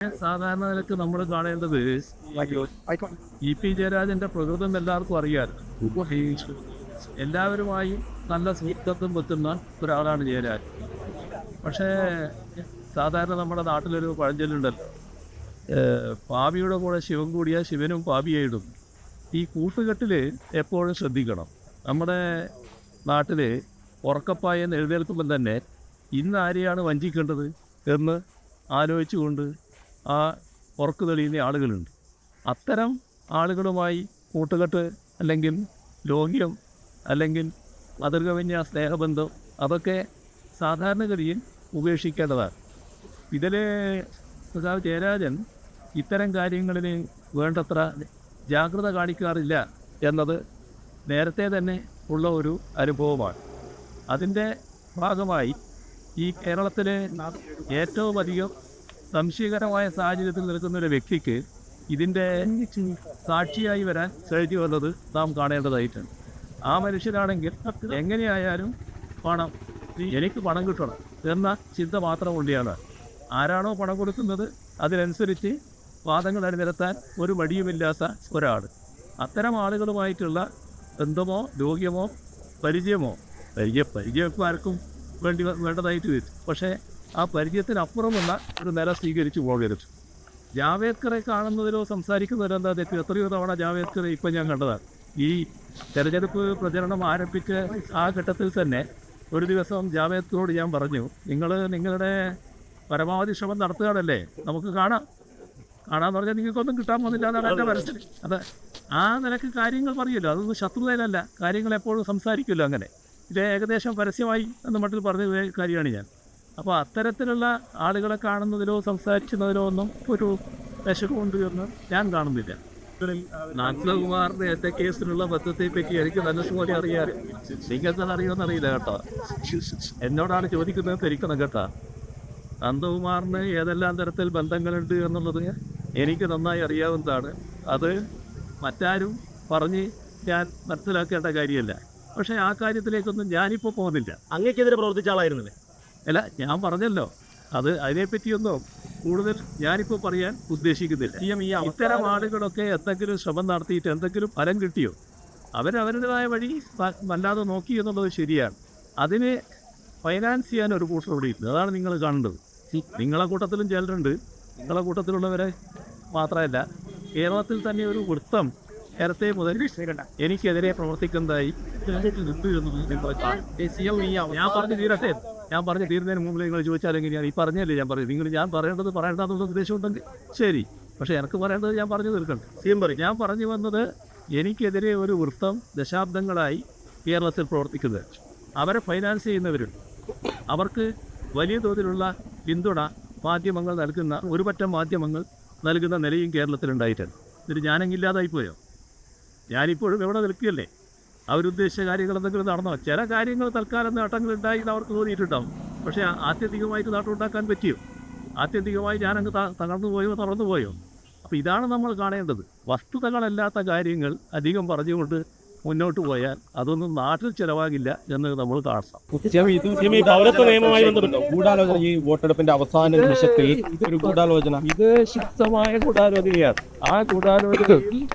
സാധാരണ നിലയ്ക്ക് നമ്മൾ കാണേണ്ടത് ഇ പി ജയരാജന്റെ പ്രകൃതം എല്ലാവർക്കും അറിയാമല്ലോ എല്ലാവരുമായി നല്ല സുഹൃത്തത്വം വെക്കുന്ന ഒരാളാണ് ജയരാജ് പക്ഷേ സാധാരണ നമ്മുടെ നാട്ടിലൊരു പഴഞ്ചൊല്ലുണ്ടല്ലോ. പാപിയുടെ കൂടെ ശിവൻ കൂടിയ ശിവനും പാപിയായിടും. ഈ കൂട്ടുകെട്ടിൽ എപ്പോഴും ശ്രദ്ധിക്കണം. നമ്മുടെ നാട്ടിൽ ഉറക്കപ്പായെന്ന് എഴുന്നേൽക്കുമ്പം തന്നെ ഇന്ന് ആരെയാണ് വഞ്ചിക്കേണ്ടത് എന്ന് ആലോചിച്ചുകൊണ്ട് ആ ഉറക്കു തെളിയുന്ന ആളുകളുണ്ട്. അത്തരം ആളുകളുമായി കൂട്ടുകെട്ട് അല്ലെങ്കിൽ ലോഹ്യം അല്ലെങ്കിൽ അതിർകവിഞ്ഞ സ്നേഹബന്ധം അതൊക്കെ സാധാരണഗതിയിൽ ഉപേക്ഷിക്കേണ്ടതാണ്. ഇതിൽ സഖാവ് ജയരാജൻ ഇത്തരം കാര്യങ്ങളിൽ വേണ്ടത്ര ജാഗ്രത കാണിക്കാറില്ല എന്നത് നേരത്തെ തന്നെ ഉള്ള ഒരു അനുഭവമാണ്. അതിന്റെ ഭാഗമായി ഈ കേരളത്തിലെ ഏറ്റവും അധികം സംശയകരമായ സാഹചര്യത്തിൽ നിൽക്കുന്ന ഒരു വ്യക്തിക്ക് ഇതിന്റെ സാക്ഷിയായി വരാൻ കഴിഞ്ഞു വന്നത് നാം കാണേണ്ടതായിട്ടുണ്ട്. ആ മനുഷ്യനാണെങ്കിൽ എങ്ങനെയായാലും പണം എനിക്ക് പണം കിട്ടണം എന്ന ചിന്ത മാത്രം കൊണ്ടിയാണ് ആരാണോ പണം കൊടുക്കുന്നത് അതിനനുസരിച്ച് വാദങ്ങൾ അണിനിരത്താൻ ഒരു മടിയുമില്ലാത്ത ഒരാൾ അത്തരം ആളുകളുമായിട്ടുള്ള ബന്ധമോ രോഗ്യമോ പരിചയമോ പരിചയ പരിചയമൊക്കെ ആർക്കും വേണ്ടി വേണ്ടതായിട്ട് വരും. പക്ഷേ ആ പരിചയത്തിനപ്പുറമുള്ള ഒരു നില സ്വീകരിച്ചു പോകരുത്. ജാവേദ്കറെ കാണുന്നതിലോ സംസാരിക്കുന്നതിലോ എന്താ തെറ്റ്? എത്രയോ തവണ ജാവേദ്കറെ ഇപ്പം ഞാൻ കണ്ടതാണ്. ഈ തെരഞ്ഞെടുപ്പ് പ്രചരണം ആരംഭിച്ച ആ ഘട്ടത്തിൽ തന്നെ ഒരു ദിവസം ജാവേദ്കറോട് ഞാൻ പറഞ്ഞു നിങ്ങൾ നിങ്ങളുടെ പരമാവധി ശ്രമം നടത്തുകയാണല്ലേ? നമുക്ക് കാണാം. കാണാന്ന് പറഞ്ഞാൽ നിങ്ങൾക്കൊന്നും കിട്ടാൻ പോകുന്നില്ല എന്നാണ് എന്റെ മനസ്സിൽ. അതെ ആ നിലയ്ക്ക് കാര്യങ്ങൾ പറയുമല്ലോ അതൊന്നും ശത്രുതയിലല്ല. കാര്യങ്ങൾ എപ്പോഴും സംസാരിക്കുമല്ലോ അങ്ങനെ. ഇത് ഏകദേശം പരസ്യമായി എന്ന മട്ടിൽ പറഞ്ഞ കാര്യമാണ് ഞാൻ. അപ്പോൾ അത്തരത്തിലുള്ള ആളുകളെ കാണുന്നതിലോ സംസാരിക്കുന്നതിലോ ഒന്നും ഒരു വിശക്കുണ്ട് എന്ന് ഞാൻ കാണുന്നില്ല. നന്ദകുമാറിന്റെ ഏറ്റ കേസിലുള്ള ബന്ധത്തെ പറ്റി എനിക്ക് നല്ല പോലെ അറിയാറ് നിങ്ങൾക്കത് അറിയുമെന്ന് അറിയില്ല കേട്ടോ. എന്നോടാണ് ചോദിക്കുന്നത് ധരിക്കണം കേട്ടോ. നന്ദകുമാറിന് ഏതെല്ലാം തരത്തിൽ ബന്ധങ്ങളുണ്ട് എന്നുള്ളത് എനിക്ക് നന്നായി അറിയാവുന്നതാണ്. അത് മറ്റാരും പറഞ്ഞ് ഞാൻ മനസ്സിലാക്കേണ്ട കാര്യമല്ല. പക്ഷേ ആ കാര്യത്തിലേക്കൊന്നും ഞാനിപ്പോൾ പോകുന്നില്ല. അങ്ങേക്കെതിരെ പ്രവർത്തിച്ച ആളായിരുന്നില്ലേ? അല്ല ഞാൻ പറഞ്ഞല്ലോ. അത് അതിനെപ്പറ്റിയൊന്നും കൂടുതൽ ഞാനിപ്പോൾ പറയാൻ ഉദ്ദേശിക്കുന്നില്ല. സി എം ഈ ഇത്തരം ആളുകളൊക്കെ എന്തെങ്കിലും ശ്രമം നടത്തിയിട്ട് എന്തെങ്കിലും ഫലം കിട്ടിയോ? അവരവരുടേതായ വഴി വല്ലാതെ നോക്കി എന്നുള്ളത് ശരിയാണ്. അതിന് ഫൈനാൻസ് ചെയ്യാൻ ഒരു കൂട്ടർ ഇവിടെ ഇല്ല അതാണ് നിങ്ങൾ കാണേണ്ടത് നിങ്ങളെ കൂട്ടത്തിലും ചിലരുണ്ട്. നിങ്ങളെ കൂട്ടത്തിലുള്ളവരെ മാത്രമല്ല കേരളത്തിൽ തന്നെ ഒരു വൃത്തം നേരത്തെ മുതൽ എനിക്കെതിരെ പ്രവർത്തിക്കുന്നതായി ഞാൻ പറഞ്ഞു തീരട്ടെ. ഞാൻ പറഞ്ഞു തീരുന്നതിന് മുമ്പ് നിങ്ങൾ ചോദിച്ചാൽ എങ്ങനെയാണ്? ഈ പറഞ്ഞല്ലേ ഞാൻ പറഞ്ഞു നിങ്ങൾ ഞാൻ പറയേണ്ടത് പറയേണ്ടതെന്ന് ഉദ്ദേശം ഉണ്ടെങ്കിൽ ശരി. പക്ഷേ എനിക്ക് പറയേണ്ടത് ഞാൻ പറഞ്ഞു തീർക്കണ്ട സീം പറയും. ഞാൻ പറഞ്ഞു വന്നത് എനിക്കെതിരെ ഒരു വൃത്തം ദശാബ്ദങ്ങളായി കേരളത്തിൽ പ്രവർത്തിക്കുന്നത്. അവരെ ഫൈനാൻസ് ചെയ്യുന്നവരുണ്ട്. അവർക്ക് വലിയ തോതിലുള്ള പിന്തുണ മാധ്യമങ്ങൾ നൽകുന്ന ഒരുപറ്റം മാധ്യമങ്ങൾ നൽകുന്ന നിലയും കേരളത്തിലുണ്ടായിട്ടുണ്ട്. എന്നിട്ട് ഞാനെങ്കില്ലാതായിപ്പോയോ ഞാനിപ്പോഴും എവിടെ നിൽക്കുകയല്ലേ? അവരുദ്ദേശിച്ച കാര്യങ്ങൾ എന്തെങ്കിലും നടന്നോ? ചില കാര്യങ്ങൾ തൽക്കാലം നേട്ടങ്ങൾ ഉണ്ടായി എന്ന് അവർക്ക് തോന്നിയിട്ടുണ്ടാവും. പക്ഷേ ആത്യന്തികമായിട്ട് നാട്ടുണ്ടാക്കാൻ പറ്റിയോ? ആത്യന്തികമായി ഞാനങ്ങ് ത- തകർന്നു പോയോ തളർന്നു പോയോ? അപ്പോൾ ഇതാണ് നമ്മൾ കാണേണ്ടത്. വസ്തുതകളല്ലാത്ത കാര്യങ്ങൾ അധികം പറഞ്ഞുകൊണ്ട് മുന്നോട്ട് പോയാൽ അതൊന്നും നാട്ടിൽ ചിലവാകില്ല എന്ന് നമ്മൾ കാണാം സി എം ഈ പൗരത്വ നിയമവുമായി ബന്ധപ്പെട്ടോ? ഗൂഢാലോചന ഈ വോട്ടെടുപ്പിന്റെ അവസാന നിമിഷത്തിൽ ഒരു ഗൂഢാലോചന. ഇത് ശക്തമായ ഗൂഢാലോചനയാണ്. ആ ഗൂഢാലോചനയിൽ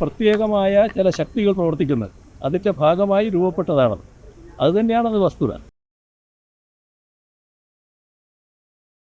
പ്രത്യേകമായ ചില ശക്തികൾ പ്രവർത്തിക്കുന്നത്. അതിന്റെ ഭാഗമായി രൂപപ്പെട്ടതാണ് അതുതന്നെയാണത് വസ്തുത.